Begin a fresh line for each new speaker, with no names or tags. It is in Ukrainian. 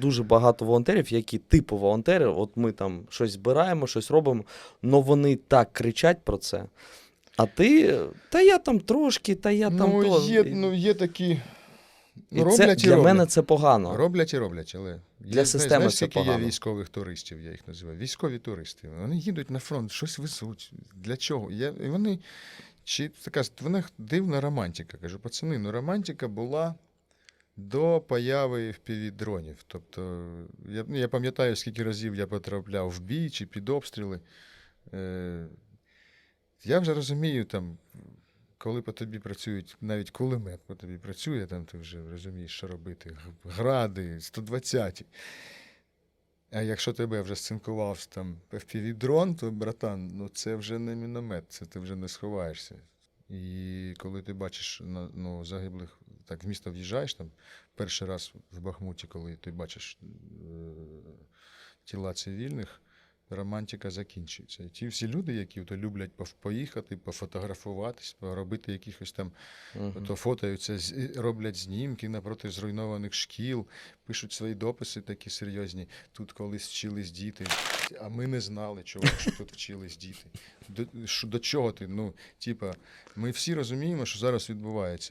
Дуже багато волонтерів, які типу волонтери, от ми там щось збираємо, щось робимо, але вони так кричать про це. А ти, та я там трошки, та я там
ну,
то.
є, ну, є такі.
і
роблять
це
і
для
роблять.
мене це погано.
Роблять і роблять, але
Для
знаєш,
системи
знаєш,
це
скільки є військових туристів, я їх називаю. Військові туристи. Вони їдуть на фронт, щось везуть. Для чого? Я, і вони, чи така вона дивна романтика. Кажу, пацани, ну романтика була до появи впівдронів. Тобто, я, ну, я пам'ятаю, скільки разів я потрапляв в бій чи під обстріли. Е, я вже розумію, там, коли по тобі працюють, навіть кулемет по тобі працює, там ти вже розумієш, що робити. Гради, 120. А якщо тебе вже сцинкував там FPV-дрон, то, братан, ну це вже не міномет, це ти вже не сховаєшся. І коли ти бачиш ну, загиблих, так в місто в'їжджаєш там перший раз в Бахмуті, коли ти бачиш е, тіла цивільних, романтика закінчується. І ті всі люди, які то люблять поїхати, пофотографуватись, поробити якихось там
Мгм.
то фотаються, роблять знімки напроти зруйнованих шкіл, пишуть свої дописи такі серйозні. Тут колись вчились діти, а ми не знали, чувак, що тут вчились діти. До, що- до чого ти? Ну, типа, ми всі розуміємо, що зараз відбувається.